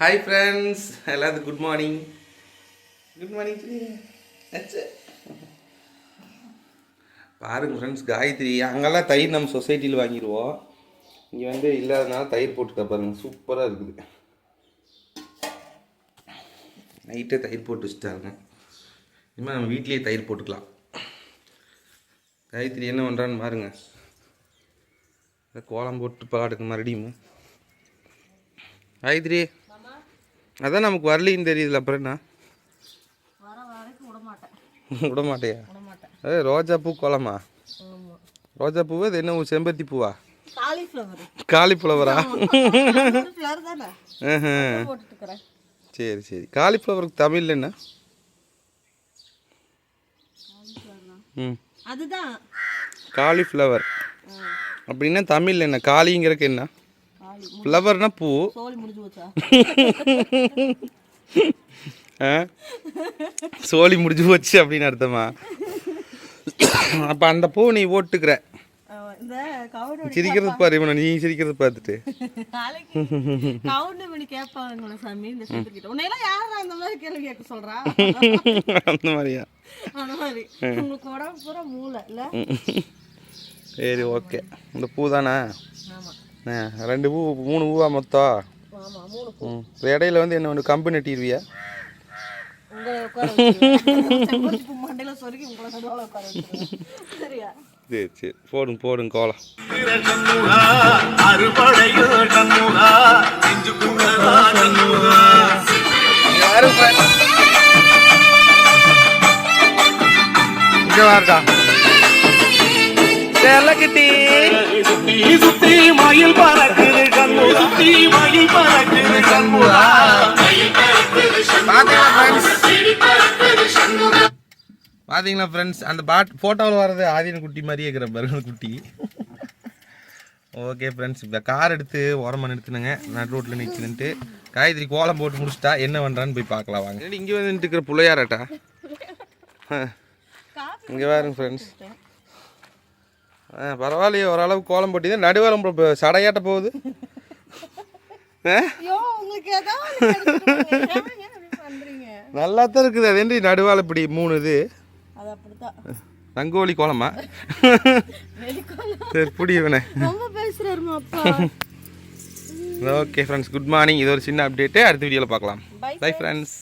Hi friends எல்லாத்துக்கும் good morning good morning பாருங்க friends Gayathri. அங்கெல்லாம் தயிர் நம்ம சொசைட்டியில் வாங்கிடுவோம் இங்கே வந்து இல்லாதனால தயிர் போட்டுக்க பாருங்க. சூப்பராக இருக்குது. நைட்டே தயிர் போட்டு வச்சுட்டாங்க. இனிமேல் நம்ம வீட்லேயே தயிர் போட்டுக்கலாம். காயத்ரி என்ன பண்ணுறான்னு பாருங்க. இந்த கோலம் போட்டு பாடுக்கு மறுபடியும். காயத்ரி அதான் நமக்கு வரலின்னு தெரியுதுல அப்புறம் என்ன? விட மாட்டேயா ஏ ரோஜா பூ கோலமா? ஆமாம் ரோஜா பூவு? அது என்ன செம்பருத்தி பூவா? காலிஃப்ளவர். சரி சரி. காலிஃப்ளவருக்கு தமிழ்ல என்ன? ம். அதுதான். காலிஃப்ளவர். அப்படின்னா தமிழ்ல என்ன? காளிங்கிறக்கு என்ன? ஃப்ளவர்னா பூ. சோலி முடிஞ்சு போச்சா? ஆ? சோலி முடிஞ்சு போச்சு அப்படின்னு அர்த்தமா? அப்போ அந்த பூ நீ ஓட்டுக்கிற. சிரிக்கிறது பாரு இவனை நீ சிரிக்கிறது பார்த்துட்டு. அந்த மாதிரியா? சரி ஓகே. இந்த பூ தானே? ரெண்டு பூ மூணு பூவா மொத்தம் ஆமா மூணு பூ. ம். இப்ப இடையில வந்து என்ன ஒன்று கம்பு நட்டிடுவியா சரி சரி. போடுங்க போடுங்க கோலம். இங்கே வாருடா. செல்லக்கிட்டி சுத்தி சுத்தி மயில் பறக்குது கண்முகா. சுத்தி மயில் பறக்குது கண்முகா. பாத்தீங்களா ஃப்ரெண்ட்ஸ் அந்த பாட் ஃபோட்டோவில் வர்றது ஆதின குட்டி மாதிரியே இருக்கிற பாருங்க குட்டி. ஓகே ஃப்ரெண்ட்ஸ் இப்போ கார் எடுத்து ஓரமாக நிறுத்துனுங்க. நடு ரோட்டில் நிற்கணுன்ட்டு காயத்ரி கோலம் போட்டு முடிச்சிட்டா என்ன பண்ணுறான்னு போய் பார்க்கலாம் வாங்க. இங்கே வந்து நின்றுட்டு இருக்கிற பிள்ளையாராட்டா? இங்கே பாருங்க ஃப்ரெண்ட்ஸ் ஆ பரவாயில்லையே ஓரளவு கோலம் போட்டி தான் நடுவாரம் சடையாட்ட போகுது. நல்லா தான் இருக்குது. அது என்ன நடுவால் இப்படி மூணு இது? ரங்கோலி கோலமா? சரி அப்பா. ஓகே ஃப்ரெண்ட்ஸ் குட் மார்னிங் இது ஒரு சின்ன அப்டேட்டு அடுத்த வீடியோவில் பார்க்கலாம். Bye friends